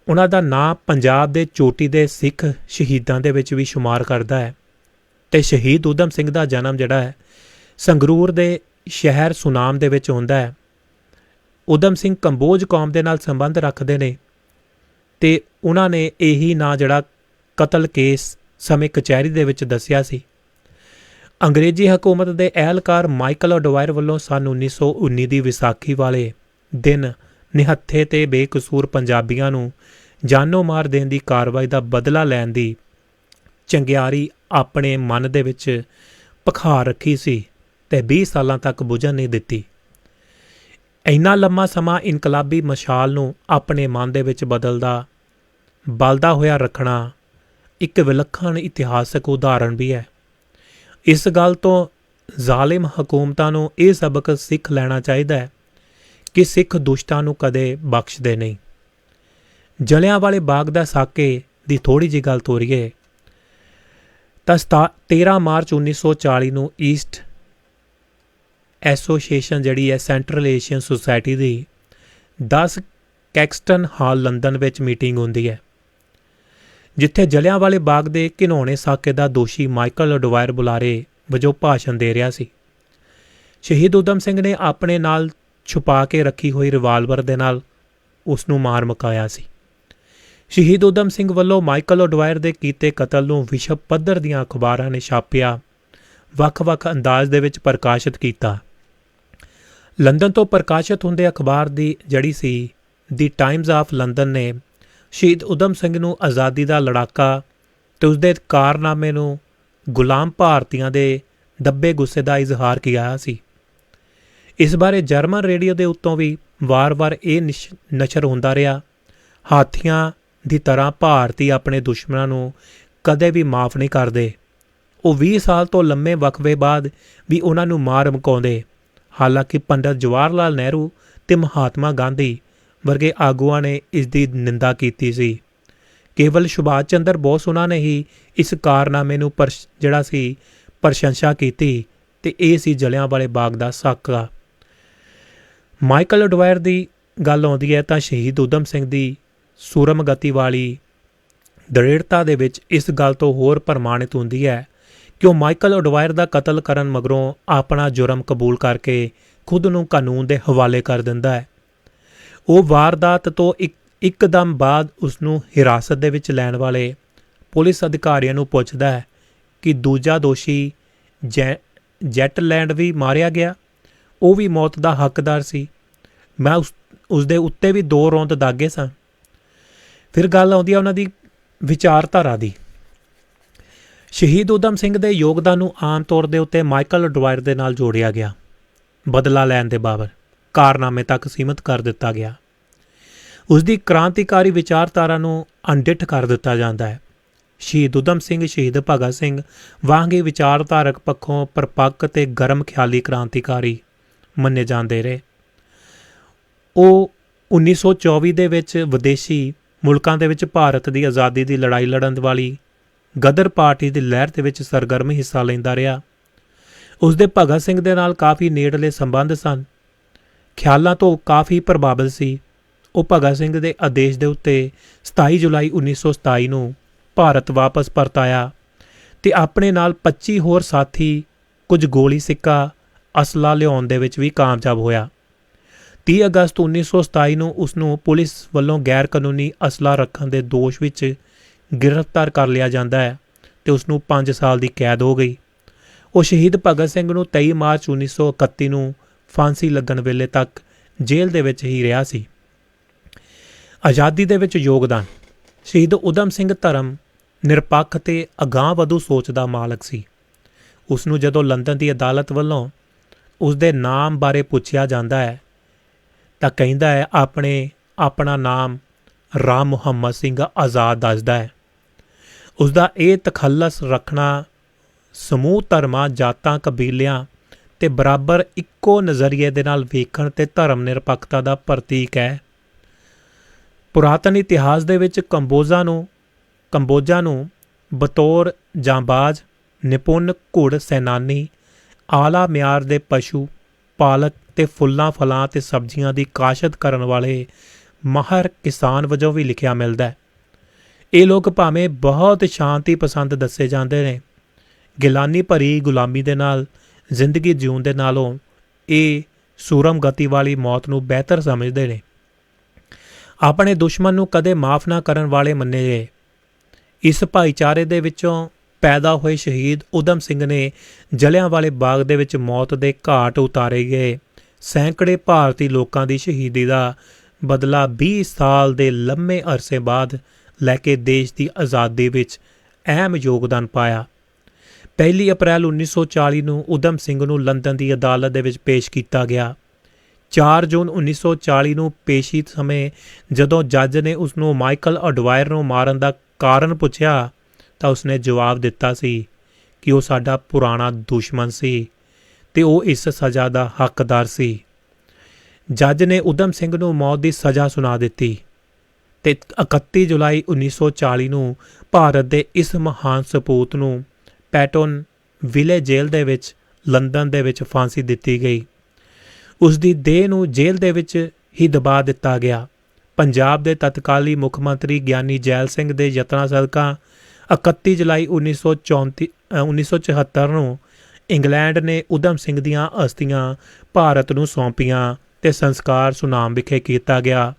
ਉਹਨਾਂ ਦਾ ਨਾਂ ਪੰਜਾਬ ਦੇ ਚੋਟੀ ਦੇ ਸਿੱਖ ਸ਼ਹੀਦਾਂ ਦੇ ਵਿੱਚ ਵੀ ਸ਼ੁਮਾਰ ਕਰਦਾ ਹੈ ਤੇ ਸ਼ਹੀਦ ਉਦਮ ਸਿੰਘ ਦਾ ਜਨਮ ਜਿਹੜਾ ਹੈ ਸੰਗਰੂਰ ਦੇ ਸ਼ਹਿਰ ਸੁਨਾਮ ਦੇ ਵਿੱਚ ਹੁੰਦਾ ਹੈ। ਉਦਮ ਸਿੰਘ ਕੰਬੋਜ ਕੌਮ ਦੇ ਨਾਲ ਸੰਬੰਧ ਰੱਖਦੇ ਨੇ ਤੇ ਉਹਨਾਂ ਨੇ ਇਹੀ ਨਾਂ ਜਿਹੜਾ ਕਤਲ ਕੇਸ ਸਮੇਂ ਕਚਹਿਰੀ ਦੇ ਵਿੱਚ ਦੱਸਿਆ ਸੀ। ਅੰਗਰੇਜ਼ੀ ਹਕੂਮਤ ਦੇ ਅਹਿਲਕਾਰ ਮਾਈਕਲ ਓਡਵਾਇਰ ਵੱਲੋਂ ਸਨ 1919 ਦੀ ਵਿਸਾਖੀ ਵਾਲੇ ਦਿਨ ਨਿਹੱਥੇ ਤੇ ਬੇਕਸੂਰ ਪੰਜਾਬੀਆਂ ਨੂੰ ਜਾਨੋਂ ਮਾਰ ਦੇਣ ਦੀ ਕਾਰਵਾਈ ਦਾ ਬਦਲਾ ਲੈਣ ਦੀ ਚੰਗਿਆਰੀ ਆਪਣੇ ਮਨ ਦੇ ਵਿੱਚ ਪਖਾਰ ਰੱਖੀ ਸੀ ਤੇ 20 ਸਾਲਾਂ ਤੱਕ ਬੁਝਣ ਨਹੀਂ ਦਿੱਤੀ। ਇੰਨਾ ਲੰਮਾ ਸਮਾਂ ਇਨਕਲਾਬੀ ਮਸ਼ਾਲ ਨੂੰ ਆਪਣੇ ਮਨ ਦੇ ਵਿੱਚ ਬਦਲਦਾ, ਬਲਦਾ ਹੋਇਆ ਰੱਖਣਾ ਇੱਕ ਵਿਲੱਖਣ ਇਤਿਹਾਸਕ ਉਦਾਹਰਣ ਵੀ ਹੈ। ਇਸ ਗੱਲ ਤੋਂ ਜ਼ਾਲਿਮ ਹਕੂਮਤਾਂ ਨੂੰ ਇਹ ਸਬਕ ਸਿੱਖ ਲੈਣਾ ਚਾਹੀਦਾ ਹੈ ਕਿ ਸਿੱਖ ਦੁਸ਼ਟਾਂ ਨੂੰ ਕਦੇ ਬਖਸ਼ਦੇ ਨਹੀਂ। ਜਲਿਆਂ ਵਾਲੇ ਬਾਗ ਦਾ ਸਾਕੇ ਦੀ ਥੋੜੀ ਜਿਹੀ ਗੱਲ ਤੋਰੀਏ, ਤਾਂ ਸਤਾ- 13 ਮਾਰਚ 1940 ਨੂੰ ਈਸਟ ਐਸੋਸੀਏਸ਼ਨ ਜਿਹੜੀ ਹੈ ਸੈਂਟਰਲ ਏਸ਼ੀਅਨ ਸੁਸਾਇਟੀ ਦੀ 10 ਕੈਕਸਟਨ ਹਾਲ ਲੰਡਨ ਵਿੱਚ ਮੀਟਿੰਗ ਹੁੰਦੀ ਹੈ, ਜਿੱਥੇ ਜਲਿਆਂਵਾਲੇ ਬਾਗ ਦੇ ਘਿਨੌਣੇ ਸਾਕੇ ਦਾ ਦੋਸ਼ੀ ਮਾਈਕਲ ਅਡਵਾਇਰ ਬੁਲਾਰੇ ਵਜੋਂ ਭਾਸ਼ਣ ਦੇ ਰਿਹਾ ਸੀ। ਸ਼ਹੀਦ ਉਦਮ ਸਿੰਘ ਨੇ ਆਪਣੇ ਨਾਲ ਛੁਪਾ ਕੇ ਰੱਖੀ ਹੋਈ ਰਿਵਾਲਵਰ ਦੇ ਨਾਲ ਉਸ ਨੂੰ ਮਾਰ ਮੁਕਾਇਆ ਸੀ। ਸ਼ਹੀਦ ਉਦਮ ਸਿੰਘ ਵੱਲੋਂ ਮਾਈਕਲ ਓਡਵਾਇਰ ਦੇ ਕੀਤੇ ਕਤਲ ਨੂੰ ਵਿਸ਼ਵ ਪੱਧਰ ਦੀਆਂ ਅਖਬਾਰਾਂ ਨੇ ਛਾਪਿਆ, ਵੱਖ-ਵੱਖ ਅੰਦਾਜ਼ ਦੇ ਵਿੱਚ ਪ੍ਰਕਾਸ਼ਿਤ ਕੀਤਾ। ਲੰਡਨ ਤੋਂ ਪ੍ਰਕਾਸ਼ਿਤ ਹੁੰਦੇ ਅਖਬਾਰ ਦੀ ਜੜੀ ਸੀ, ਦੀ ਟਾਈਮਜ਼ ਆਫ ਲੰਡਨ ਨੇ ਸ਼ਹੀਦ ਉਦਮ ਸਿੰਘ ਨੂੰ ਆਜ਼ਾਦੀ ਦਾ ਲੜਾਕਾ ਤੇ ਉਸ ਦੇ ਕਾਰਨਾਮੇ ਨੂੰ ਗੁਲਾਮ ਭਾਰਤੀਆਂ ਦੇ ਦੱਬੇ ਗੁੱਸੇ ਦਾ ਇਜ਼ਹਾਰ ਕੀਤਾ ਸੀ। ਇਸ ਬਾਰੇ ਜਰਮਨ ਰੇਡੀਓ ਦੇ ਉੱਤੋਂ ਵੀ ਵਾਰ-ਵਾਰ ਇਹ ਨਿਸ਼- ਨਸ਼ਰ ਹੁੰਦਾ ਰਿਹਾ। ਹਾਥੀਆਂ ਦੀ ਤਰ੍ਹਾਂ ਭਾਰਤੀ ਆਪਣੇ ਦੁਸ਼ਮਣਾਂ ਨੂੰ ਕਦੇ ਵੀ ਮਾਫ ਨਹੀਂ ਕਰਦੇ। ਉਹ 20 ਸਾਲ ਤੋਂ ਲੰਮੇ ਵਕਫੇ ਬਾਅਦ ਵੀ ਉਹਨਾਂ ਨੂੰ ਮਾਰ ਮੁਕਾਉਂਦੇ। ਹਾਲਾਂਕਿ ਪੰਡਤ ਜਵਾਹਰ ਲਾਲ ਨਹਿਰੂ ਤੇ ਮਹਾਤਮਾ ਗਾਂਧੀ ਵਰਗੇ ਆਗੂਆਂ ਨੇ ਇਸ ਦੀ ਨਿੰਦਾ ਕੀਤੀ ਸੀ। ਕੇਵਲ ਸੁਭਾਸ਼ ਚੰਦਰ ਬੋਸ ਉਹਨਾਂ ਨੇ ਹੀ ਇਸ ਕਾਰਨਾਮੇ ਨੂੰ ਪਰਸ਼- ਜਿਹੜਾ ਸੀ, ਪ੍ਰਸ਼ੰਸਾ ਕੀਤੀ ਤੇ ਇਹ ਸੀ ਜਲਿਆਂਵਾਲੇ ਬਾਗ ਦਾ ਸਾਕਾ। ਮਾਈਕਲ ਅਡਵਾਇਰ ਦੀ ਗੱਲ ਆਉਂਦੀ ਹੈ ਤਾਂ ਸ਼ਹੀਦ ਉਦਮ ਸਿੰਘ ਦੀ ਸੂਰਮ ਗਤੀ ਵਾਲੀ ਦ੍ਰਿੜਤਾ ਦੇ ਵਿੱਚ ਇਸ ਗੱਲ ਤੋਂ ਹੋਰ ਪ੍ਰਮਾਣਿਤ ਹੁੰਦੀ ਹੈ ਕਿ ਉਹ ਮਾਈਕਲ ਅਡਵਾਇਰ ਦਾ ਕਤਲ ਕਰਨ ਮਗਰੋਂ ਆਪਣਾ ਜੁਰਮ ਕਬੂਲ ਕਰਕੇ ਖੁਦ ਨੂੰ ਕਾਨੂੰਨ ਦੇ ਹਵਾਲੇ ਕਰ ਦਿੰਦਾ ਹੈ। ਉਹ ਵਾਰਦਾਤ ਤੋਂ ਇੱਕ, ਇੱਕਦਮ ਬਾਅਦ ਉਸ ਨੂੰ ਹਿਰਾਸਤ ਦੇ ਵਿੱਚ ਲੈਣ ਵਾਲੇ ਪੁਲਿਸ ਅਧਿਕਾਰੀਆਂ ਨੂੰ ਪੁੱਛਦਾ ਹੈ ਕਿ ਦੂਜਾ ਦੋਸ਼ੀ ਜੈ, ਜੈਟਲੈਂਡ ਵੀ ਮਾਰਿਆ ਗਿਆ? ਉਹ ਵੀ ਮੌਤ ਦਾ ਹੱਕਦਾਰ ਸੀ। ਮੈਂ ਉਸ ਉਸ ਦੇ ਉੱਤੇ ਵੀ ਦੋ ਰੌਂਦ ਦਾਗੇ ਸਾਂ। ਫਿਰ ਗੱਲ ਆਉਂਦੀ ਹੈ ਉਹਨਾਂ ਦੀ ਵਿਚਾਰਧਾਰਾ ਦੀ। ਸ਼ਹੀਦ ਉਦਮ ਸਿੰਘ ਦੇ ਯੋਗਦਾਨ ਨੂੰ ਆਮ ਤੌਰ ਦੇ ਉੱਤੇ ਮਾਈਕਲ ਡਵਾਇਰ ਦੇ ਨਾਲ ਜੋੜਿਆ ਗਿਆ। ਬਦਲਾ ਲੈਣ ਦੇ ਬਾਬਰ ਕਾਰਨਾਮੇ ਤੱਕ ਸੀਮਿਤ ਕਰ ਦਿੱਤਾ ਗਿਆ। ਉਸ ਦੀ ਕ੍ਰਾਂਤੀਕਾਰੀ ਵਿਚਾਰਧਾਰਾ ਨੂੰ ਅਣਡਿੱਠ ਕਰ ਦਿੱਤਾ ਜਾਂਦਾ ਹੈ। ਸ਼ਹੀਦ ਉਦਮ ਸਿੰਘ, ਸ਼ਹੀਦ ਭਗਤ ਸਿੰਘ ਵਾਂਗੇ ਵਿਚਾਰਧਾਰਕ ਪੱਖੋਂ ਪਰਪੱਕ ਤੇ ਗਰਮ ਖਿਆਲੀ ਕ੍ਰਾਂਤੀਕਾਰੀ ਮੰਨੇ ਜਾਂਦੇ ਰਹੇ। ਉਹ 1924 ਦੇ ਵਿੱਚ ਵਿਦੇਸ਼ੀ ਮੁਲਕਾਂ ਦੇ ਵਿੱਚ ਭਾਰਤ ਦੀ ਆਜ਼ਾਦੀ ਦੀ ਲੜਾਈ ਲੜਨ ਵਾਲੀ ਗਦਰ ਪਾਰਟੀ ਦੀ ਲਹਿਰ ਦੇ ਵਿੱਚ ਸਰਗਰਮ ਹਿੱਸਾ ਲੈਂਦਾ ਰਿਹਾ। ਉਸ ਦੇ ਭਗਤ ਸਿੰਘ ਦੇ ਨਾਲ ਕਾਫੀ ਨੇੜਲੇ ਸੰਬੰਧ ਸਨ। ਖਿਆਲਾਂ ਤੋਂ ਕਾਫੀ ਪ੍ਰਭਾਵਿਤ ਸੀ। ਉਹ ਭਗਤ ਸਿੰਘ ਦੇ ਆਦੇਸ਼ ਦੇ ਉੱਤੇ 27 ਜੁਲਾਈ 1927 ਨੂੰ ਭਾਰਤ ਵਾਪਸ ਪਰਤ ਆਇਆ ਤੇ ਆਪਣੇ ਨਾਲ 25 ਹੋਰ ਸਾਥੀ, ਕੁਝ ਗੋਲੀ ਸਿੱਕਾ ਅਸਲਾ ਲਿਆਉਣ ਦੇ ਵਿੱਚ ਵੀ ਕਾਮਯਾਬ ਹੋਇਆ। 30 ਅਗਸਤ 1927 ਨੂੰ ਉਸ ਨੂੰ ਪੁਲਿਸ ਵੱਲੋਂ ਗੈਰ ਕਾਨੂੰਨੀ ਅਸਲਾ ਰੱਖਣ ਦੇ ਦੋਸ਼ ਵਿੱਚ ਗ੍ਰਿਫਤਾਰ ਕਰ ਲਿਆ ਜਾਂਦਾ ਹੈ ਤੇ ਉਸ ਨੂੰ 5 ਸਾਲ ਦੀ ਕੈਦ ਹੋ ਗਈ। ਉਹ ਸ਼ਹੀਦ ਭਗਤ ਸਿੰਘ ਨੂੰ 23 ਮਾਰਚ 1931 ਨੂੰ ਫਾਂਸੀ ਲੱਗਣ ਵੇਲੇ ਤੱਕ ਜੇਲ੍ਹ ਦੇ ਵਿੱਚ ਹੀ ਰਿਹਾ ਸੀ। ਆਜ਼ਾਦੀ ਦੇ ਵਿੱਚ ਯੋਗਦਾਨ। ਸ਼ਹੀਦ ਉਦਮ ਸਿੰਘ ਧਰਮ ਨਿਰਪੱਖ ਤੇ ਅਗਾਂਹ-ਵਧੂ ਸੋਚ ਦਾ ਮਾਲਕ ਸੀ। ਉਸ ਨੂੰ ਜਦੋਂ ਲੰਡਨ ਦੀ ਅਦਾਲਤ ਵੱਲੋਂ ਉਸ ਦੇ ਨਾਮ ਬਾਰੇ ਪੁੱਛਿਆ ਜਾਂਦਾ ਹੈ, ਤਾਂ ਕਹਿੰਦਾ ਹੈ, ਆਪਣੇ, ਆਪਣਾ ਨਾਮ ਰਾਮ ਮੁਹੰਮਦ ਸਿੰਘ ਆਜ਼ਾਦ ਦੱਸਦਾ ਹੈ। ਉਸ ਦਾ ਇਹ ਤਖੱਲਸ ਰੱਖਣਾ ਸਮੂਹ ਧਰਮਾਂ, ਜਾਤਾਂ, ਕਬੀਲਿਆਂ ਤੇ ਬਰਾਬਰ ਇੱਕੋ ਨਜ਼ਰੀਏ ਦੇ ਨਾਲ ਵੇਖਣ ਤੇ ਧਰਮ ਨਿਰਪੱਖਤਾ ਦਾ ਪ੍ਰਤੀਕ ਹੈ। ਪੁਰਾਤਨ ਇਤਿਹਾਸ ਦੇ ਵਿੱਚ ਕੰਬੋਜਾ ਨੂੰ ਕੰਬੋਜਾ ਨੂੰ ਬਤੌਰ ਜਾਂਬਾਜ਼ ਨਿਪੁੰਨ ਘੁੜ ਸੈਨਾਨੀ ਆਲਾ ਮਿਆਰ ਦੇ ਪਸ਼ੂ, ਪਾਲਕ ਤੇ ਫੁੱਲਾਂ, ਫਲਾਂ ਤੇ ਸਬਜ਼ੀਆਂ ਦੀ ਕਾਸ਼ਤ ਕਰਨ ਵਾਲੇ ਮਾਹਰ ਕਿਸਾਨ ਵਜੋਂ ਵੀ ਲਿਖਿਆ ਮਿਲਦਾ ਹੈ। ਇਹ ਲੋਕ ਭਾਵੇਂ ਬਹੁਤ ਸ਼ਾਂਤੀ ਪਸੰਦ ਦੱਸੇ ਜਾਂਦੇ ਨੇ। ਗਿਲਾਨੀ ਭਰੀ ਗੁਲਾਮੀ ਦੇ ਨਾਲ, ਜ਼ਿੰਦਗੀ ਜਿਉਣ ਦੇ ਨਾਲੋਂ ਇਹ ਸੂਰਮ ਗਤੀ ਵਾਲੀ ਮੌਤ ਨੂੰ ਬਿਹਤਰ ਸਮਝਦੇ ਨੇ। ਆਪਣੇ ਦੁਸ਼ਮਣ ਨੂੰ ਕਦੇ ਮਾਫ ਨਾ ਕਰਨ ਵਾਲੇ ਮੰਨੇ ਗਏ। ਇਸ ਭਾਈਚਾਰੇ ਦੇ ਵਿੱਚੋਂ ਪੈਦਾ ਹੋਏ ਸ਼ਹੀਦ ਉਦਮ ਸਿੰਘ ਨੇ ਜਲਿਆਂ ਬਾਗ ਦੇ ਵਿੱਚ ਮੌਤ ਦੇ ਘਾਟ ਉਤਾਰੇ ਗਏ। ਸੈਂਕੜੇ ਭਾਰਤੀ ਲੋਕਾਂ ਦੀ ਸ਼ਹੀਦੀ ਦਾ ਬਦਲਾ 20 ਸਾਲ ਦੇ ਲੰਮੇ ਅਰਸੇ ਬਾਅਦ ਲੈ ਕੇ ਦੇਸ਼ ਦੀ ਆਜ਼ਾਦੀ ਵਿੱਚ ਅਹਿਮ ਯੋਗਦਾਨ ਪਾਇਆ। 1 ਅਪ੍ਰੈਲ 1940 ਨੂੰ ਉਦਮ ਸਿੰਘ ਨੂੰ ਲੰਡਨ ਦੀ ਅਦਾਲਤ ਦੇ ਵਿੱਚ ਪੇਸ਼ ਕੀਤਾ ਗਿਆ। 4 ਜੂਨ 1940 ਨੂੰ ਪੇਸ਼ੀ ਸਮੇਂ ਜਦੋਂ ਜੱਜ ਨੇ ਉਸ ਨੂੰ ਮਾਈਕਲ ਅਡਵਾਇਰ ਨੂੰ ਮਾਰਨ ਦਾ ਕਾਰਨ ਪੁੱਛਿਆ ਤਾਂ ਉਸਨੇ ਜਵਾਬ ਦਿੱਤਾ ਸੀ ਕਿ ਉਹ ਸਾਡਾ ਪੁਰਾਣਾ ਦੁਸ਼ਮਣ ਸੀ ਤੇ ਉਹ ਇਸ ਸਜ਼ਾ ਦਾ ਹੱਕਦਾਰ ਸੀ। ਜੱਜ ਨੇ ਉਦਮ ਸਿੰਘ ਨੂੰ ਮੌਤ ਦੀ ਸਜ਼ਾ ਸੁਣਾ ਦਿੱਤੀ ਤੇ 31 ਜੁਲਾਈ 1940 ਨੂੰ ਭਾਰਤ ਦੇ ਇਸ ਮਹਾਨ ਸਪੂਤ ਨੂੰ ਪੈਟਨ ਵਿਲੇ ਜੇਲ੍ਹ ਦੇ ਵਿੱਚ, ਲੰਡਨ ਦੇ ਵਿੱਚ ਫਾਂਸੀ ਦਿੱਤੀ ਗਈ। ਉਸ ਦੀ ਦੇਹ ਨੂੰ ਜੇਲ੍ਹ ਦੇ ਵਿੱਚ ਹੀ ਦਬਾ ਦਿੱਤਾ ਗਿਆ। ਪੰਜਾਬ ਦੇ ਤਤਕਾਲੀ ਮੁੱਖ ਮੰਤਰੀ ਗਿਆਨੀ ਜੈਲ ਸਿੰਘ ਦੇ ਯਤਨਾਂ ਸਦਕਾ 31 ਜੁਲਾਈ 1934 ਅ, 1974 ਨੂੰ ਇੰਗਲੈਂਡ ਨੇ ਉਦਮ ਸਿੰਘ ਦੀਆਂ ਅਸਥੀਆਂ ਭਾਰਤ ਨੂੰ ਸੌਂਪੀਆਂ ਤੇ ਸੰਸਕਾਰ ਸੁਨਾਮ ਵਿਖੇ ਕੀਤਾ ਗਿਆ।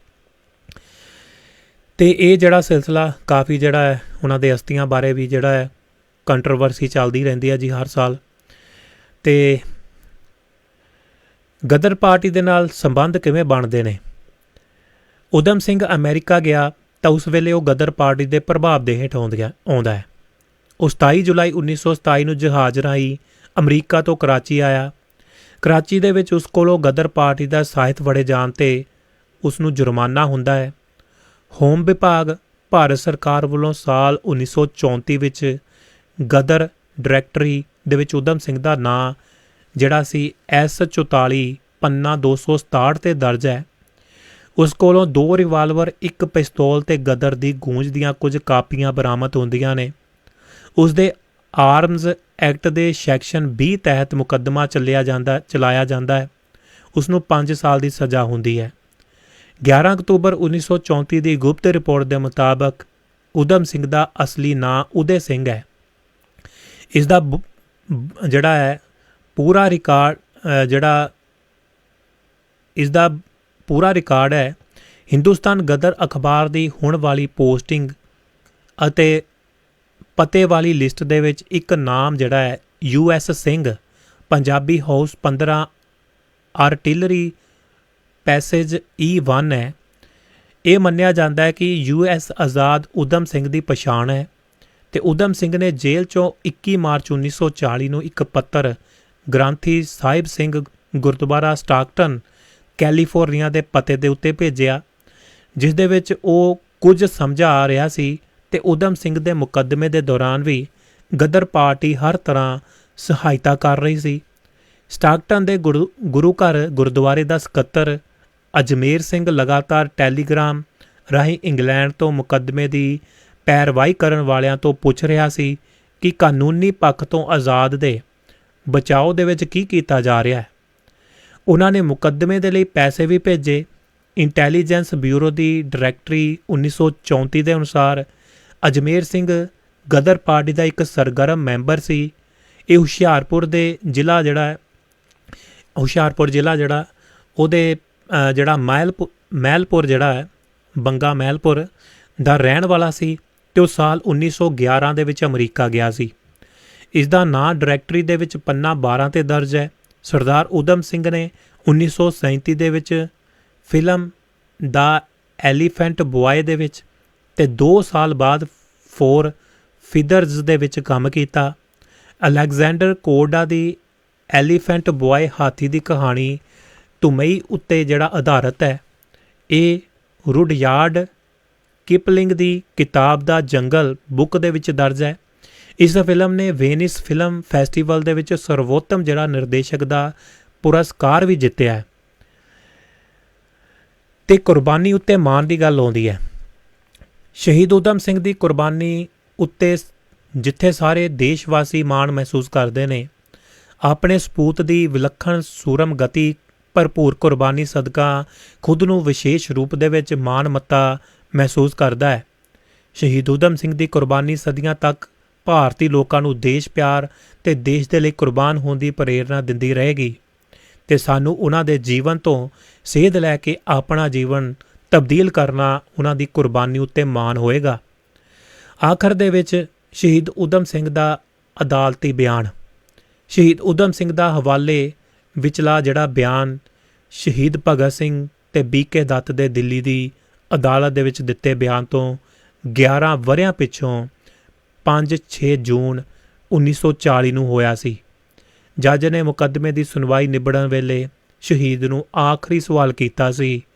ਤੇ ਇਹ ਜਿਹੜਾ ਸਿਲਸਿਲਾ ਕਾਫੀ ਜਿਹੜਾ ਹੈ ਉਹਨਾਂ ਦੇ ਅਸਥੀਆਂ ਬਾਰੇ ਵੀ ਜਿਹੜਾ ਹੈ ਕੰਟਰੋਵਰਸੀ ਚੱਲਦੀ ਰਹਿੰਦੀ ਹੈ ਜੀ ਹਰ ਸਾਲ। ਤੇ ਗਦਰ ਪਾਰਟੀ ਦੇ ਨਾਲ ਸੰਬੰਧ ਕਿਵੇਂ ਬਣਦੇ ਨੇ? ਉਦਮ ਸਿੰਘ ਅਮਰੀਕਾ ਗਿਆ ਤਾਂ ਉਸ ਵੇਲੇ ਉਹ ਗਦਰ ਪਾਰਟੀ ਦੇ ਪ੍ਰਭਾਵ ਦੇ ਹੇਠ ਆਉਂਦਾ ਆਉਂਦਾ ਹੈ। ਉਹ 27 ਜੁਲਾਈ 1927 ਨੂੰ ਜਹਾਜ਼ ਰਾਹੀਂ ਅਮਰੀਕਾ ਤੋਂ ਕਰਾਚੀ ਆਇਆ। ਕਰਾਚੀ ਦੇ ਵਿੱਚ ਉਸ ਕੋਲੋਂ ਗਦਰ ਪਾਰਟੀ ਦਾ ਸਾਹਿਤ ਵੜੇ ਜਾਣ ਤੇ ਉਸ ਨੂੰ ਜੁਰਮਾਨਾ ਹੁੰਦਾ ਹੈ। ਹੋਮ ਵਿਭਾਗ, ਭਾਰਤ ਸਰਕਾਰ ਵੱਲੋਂ ਸਾਲ 1934 ਵਿੱਚ ਗਦਰ ਡਾਇਰੈਕਟਰੀ ਦੇ ਵਿੱਚ ਉਦਮ ਸਿੰਘ ਦਾ ਨਾਂ, ਜਿਹੜਾ ਸੀ S44 ਪੰਨਾ 267 ਤੇ ਦਰਜ ਹੈ। ਉਸ ਕੋਲੋਂ ਦੋ ਰਿਵਾਲਵਰ ਇੱਕ ਪਿਸਤੌਲ ਤੇ ਗਦਰ ਦੀ ਗੂੰਜ ਦੀਆਂ ਕੁਝ ਕਾਪੀਆਂ ਬਰਾਮਦ ਹੁੰਦੀਆਂ ਨੇ। ਉਸ ਦੇ ਆਰਮਜ਼ ਐਕਟ ਦੇ ਸੈਕਸ਼ਨ 20 ਤਹਿਤ ਮੁਕੱਦਮਾ ਚੱਲਿਆ ਜਾਂਦਾ, ਚਲਾਇਆ ਜਾਂਦਾ ਹੈ। ਉਸ ਨੂੰ 5 ਸਾਲ ਦੀ ਸਜ਼ਾ ਹੁੰਦੀ ਹੈ। 11 ਅਕਤੂਬਰ 1934 ਦੀ ਗੁਪਤ ਰਿਪੋਰਟ ਦੇ ਮੁਤਾਬਕ ਉਦਮ ਸਿੰਘ ਦਾ ਅਸਲੀ ਨਾਂ ਉਦੇ ਸਿੰਘ ਹੈ। ਇਸ ਦਾ ਜਿਹੜਾ ਹੈ, ਪੂਰਾ ਰਿਕਾਰਡ ਜਿਹੜਾ ਇਸ ਦਾ ਪੂਰਾ ਰਿਕਾਰਡ ਹੈ। ਹਿੰਦੁਸਤਾਨ ਗਦਰ ਅਖਬਾਰ ਦੀ ਹੁਣ ਵਾਲੀ ਪੋਸਟਿੰਗ ਅਤੇ ਪਤੇ ਵਾਲੀ ਲਿਸਟ ਦੇ ਵਿੱਚ ਇੱਕ ਨਾਮ ਜਿਹੜਾ ਹੈ, U S Singh, Punjabi house 15 Artillery Passage E1 ਹੈ। ਇਹ ਮੰਨਿਆ ਜਾਂਦਾ ਹੈ ਕਿ ਯੂ ਐਸ ਆਜ਼ਾਦ ਉਦਮ ਸਿੰਘ ਦੀ ਪਛਾਣ ਹੈ ਤੇ ਉਦਮ ਸਿੰਘ ਨੇ ਜੇਲ੍ਹ ਚੋਂ 21 ਮਾਰਚ 1940 ਨੂੰ ਇੱਕ ਪੱਤਰ ਗ੍ਰਾਂਥੀ ਸਾਹਿਬ ਸਿੰਘ ਗੁਰਦੁਆਰਾ ਸਟਾਕਟਨ ਕੈਲੀਫੋਰਨੀਆ ਦੇ ਪਤੇ ਦੇ ਉੱਤੇ ਭੇਜਿਆ, ਜਿਸ ਦੇ ਵਿੱਚ ਉਹ ਕੁਝ ਸਮਝਾ ਆ ਰਿਹਾ ਸੀ ਤੇ ਉਦਮ ਸਿੰਘ ਦੇ ਮੁਕੱਦਮੇ ਦੇ ਦੌਰਾਨ ਵੀ ਗਦਰ ਪਾਰਟੀ ਹਰ ਤਰ੍ਹਾਂ ਸਹਾਇਤਾ ਕਰ ਰਹੀ ਸੀ। ਸਟਾਕਟਨ ਦੇ ਗੁਰੂ ਗੁਰੂ ਘਰ ਗੁਰਦੁਆਰੇ ਦਾ ਸਕੱਤਰ ਅਜਮੇਰ ਸਿੰਘ ਲਗਾਤਾਰ ਟੈਲੀਗ੍ਰਾਮ ਰਾਹੀਂ ਇੰਗਲੈਂਡ ਤੋਂ ਮੁਕੱਦਮੇ ਦੀ ਪੈਰਵਾਈ ਕਰਨ ਵਾਲਿਆਂ ਤੋਂ ਪੁੱਛ ਰਿਹਾ ਸੀ ਕਿ ਕਾਨੂੰਨੀ ਪੱਖ ਤੋਂ ਆਜ਼ਾਦ ਦੇ ਬਚਾਓ ਦੇ ਵਿੱਚ ਕੀ ਕੀਤਾ ਜਾ ਰਿਹਾ ਹੈ। ਉਹਨਾਂ ਨੇ ਮੁਕੱਦਮੇ ਦੇ ਲਈ ਪੈਸੇ ਵੀ ਭੇਜੇ। ਇੰਟੈਲੀਜੈਂਸ ਬਿਊਰੋ ਦੀ ਡਾਇਰੈਕਟਰੀ 1934 ਦੇ ਅਨੁਸਾਰ ਅਜਮੇਰ ਸਿੰਘ ਗਦਰ ਪਾਰਟੀ ਦਾ ਇੱਕ ਸਰਗਰਮ ਮੈਂਬਰ ਸੀ। ਇਹ ਹੁਸ਼ਿਆਰਪੁਰ ਦੇ ਜ਼ਿਲ੍ਹਾ ਜਿਹੜਾ ਹੁਸ਼ਿਆਰਪੁਰ ਜ਼ਿਲ੍ਹਾ ਜਿਹੜਾ ਉਹਦੇ ਅ, ਜਿਹੜਾ ਮਹਿਲਪੁਰ ਮਹਿਲਪੁਰ ਜਿਹੜਾ ਹੈ ਬੰਗਾ ਮਹਿਲਪੁਰ ਦਾ ਰਹਿਣ ਵਾਲਾ ਸੀ ਤੇ ਉਹ ਸਾਲ 1911 ਦੇ ਵਿੱਚ ਅਮਰੀਕਾ ਗਿਆ ਸੀ। ਇਸ ਦਾ ਨਾਂ ਡਾਇਰੈਕਟਰੀ ਦੇ ਵਿੱਚ ਪੰਨਾ 12 ਤੇ ਦਰਜ ਹੈ। ਸਰਦਾਰ ਉਦਮ ਸਿੰਘ ਨੇ 1937 ਦੇ ਵਿੱਚ ਫਿਲਮ ਦਾ ਐਲੀਫੈਂਟ ਬੁਆਏ ਦੇ ਵਿੱਚ ਤੇ 2 ਸਾਲ ਬਾਅਦ ਫੋਰ ਫਿਦਰਜ਼ ਦੇ ਵਿੱਚ ਕੰਮ ਕੀਤਾ। ਅਲੈਗਜ਼ੈਂਡਰ ਕੋਰਡਾ ਦੀ ਐਲੀਫੈਂਟ ਬੁਆਏ ਹਾਥੀ ਦੀ ਕਹਾਣੀ ਧੁਮਈ ਉੱਤੇ ਜਿਹੜਾ ਆਧਾਰਿਤ ਹੈ, ਇਹ ਰੁਡਯਾਰਡ ਕਿਪਲਿੰਗ ਦੀ ਕਿਤਾਬ ਦਾ ਜੰਗਲ ਬੁੱਕ ਦੇ ਵਿੱਚ ਦਰਜ ਹੈ। ਇਸ ਫਿਲਮ ਨੇ ਵੇਨਿਸ ਫਿਲਮ ਫੈਸਟੀਵਲ ਦੇ ਵਿੱਚ ਸਰਵੋਤਮ ਜਿਹੜਾ ਨਿਰਦੇਸ਼ਕ ਦਾ ਪੁਰਸਕਾਰ ਵੀ ਜਿੱਤਿਆ ਹੈ। ਤੇ ਕੁਰਬਾਨੀ ਉੱਤੇ ਮਾਣ ਦੀ ਗੱਲ ਆਉਂਦੀ ਹੈ। ਸ਼ਹੀਦ ਊਧਮ ਸਿੰਘ ਦੀ ਕੁਰਬਾਨੀ ਉੱਤੇ ਜਿੱਥੇ ਸਾਰੇ ਦੇਸ਼ ਵਾਸੀ ਮਾਣ ਮਹਿਸੂਸ ਕਰਦੇ ਨੇ, ਆਪਣੇ ਸਪੂਤ ਦੀ ਵਿਲੱਖਣ ਸੂਰਮ ਗਤੀ, ਭਰਪੂਰ ਕੁਰਬਾਨੀ ਸਦਕਾ ਖੁਦ ਨੂੰ ਵਿਸ਼ੇਸ਼ ਰੂਪ ਦੇ ਵਿੱਚ ਮਾਣ ਮੱਤਾ ਮਹਿਸੂਸ ਕਰਦਾ ਹੈ। ਸ਼ਹੀਦ ਊਧਮ ਸਿੰਘ ਦੀ ਕੁਰਬਾਨੀ ਸਦੀਆਂ ਤੱਕ ਭਾਰਤੀ ਲੋਕਾਂ ਨੂੰ ਦੇਸ਼ ਪਿਆਰ ਤੇ ਦੇਸ਼ ਦੇ ਲਈ ਕੁਰਬਾਨ ਹੋਣ ਦੀ ਪ੍ਰੇਰਣਾ ਦਿੰਦੀ ਰਹੇਗੀ ਤੇ ਸਾਨੂੰ ਉਹਨਾਂ ਦੇ ਜੀਵਨ ਤੋਂ ਸੇਧ ਲੈ ਕੇ ਆਪਣਾ ਜੀਵਨ ਤਬਦੀਲ ਕਰਨਾ ਉਹਨਾਂ ਦੀ ਕੁਰਬਾਨੀ ਉੱਤੇ ਮਾਣ ਹੋਏਗਾ। ਆਖਰ ਦੇ ਵਿੱਚ ਸ਼ਹੀਦ ਊਧਮ ਸਿੰਘ ਦਾ ਅਦਾਲਤੀ ਬਿਆਨ। ਸ਼ਹੀਦ ਊਧਮ ਸਿੰਘ ਦਾ ਹਵਾਲੇ ਵਿਚਲਾ ਜਿਹੜਾ ਬਿਆਨ ਸ਼ਹੀਦ ਭਗਤ ਸਿੰਘ ਤੇ ਬੀਕੇ ਦੱਤ ਦੇ ਦਿੱਲੀ ਦੀ ਅਦਾਲਤ ਦੇ ਵਿੱਚ ਦਿੱਤੇ ਬਿਆਨ ਤੋਂ 11 ਵਰਿਆਂ ਪਿੱਛੋਂ 5-6 ਜੂਨ 1940 ਨੂੰ ਹੋਇਆ ਸੀ। ਜੱਜ ਨੇ ਮੁਕੱਦਮੇ ਦੀ ਸੁਣਵਾਈ ਨਿਬੜਨ ਵੇਲੇ ਸ਼ਹੀਦ ਨੂੰ ਆਖਰੀ ਸਵਾਲ ਕੀਤਾ ਸੀ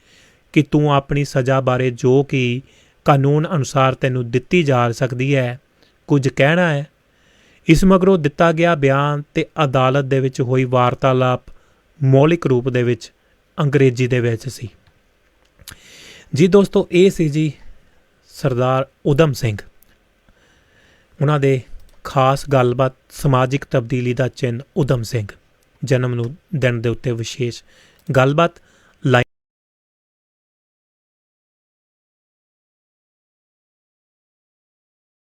ਕਿ ਤੂੰ ਆਪਣੀ ਸਜ਼ਾ ਬਾਰੇ ਜੋ ਕਿ ਕਾਨੂੰਨ ਅਨੁਸਾਰ ਤੈਨੂੰ ਦਿੱਤੀ ਜਾ ਸਕਦੀ ਹੈ, ਕੁਝ ਕਹਿਣਾ ਹੈ? ਇਸ ਮਗਰੋਂ ਦਿੱਤਾ ਗਿਆ ਬਿਆਨ ਤੇ ਅਦਾਲਤ ਦੇ ਵਿੱਚ ਹੋਈ ਵਾਰਤਾਲਾਪ ਮੌਲਿਕ ਰੂਪ ਦੇ ਵਿੱਚ, ਅੰਗਰੇਜ਼ੀ ਦੇ ਵਿੱਚ ਸੀ। ਜੀ ਦੋਸਤੋ, ਇਹ ਸੀ ਜੀ ਸਰਦਾਰ ਉਦਮ ਸਿੰਘ। ਉਹਨਾਂ ਦੇ ਖਾਸ ਗੱਲਬਾਤ ਸਮਾਜਿਕ ਤਬਦੀਲੀ ਦਾ ਚਿੰਨ੍ਹ ਉਦਮ ਸਿੰਘ। ਜਨਮ ਨੂੰ ਦਿਨ ਦੇ ਉੱਤੇ ਵਿਸ਼ੇਸ਼ ਗੱਲਬਾਤ ਲਾਈ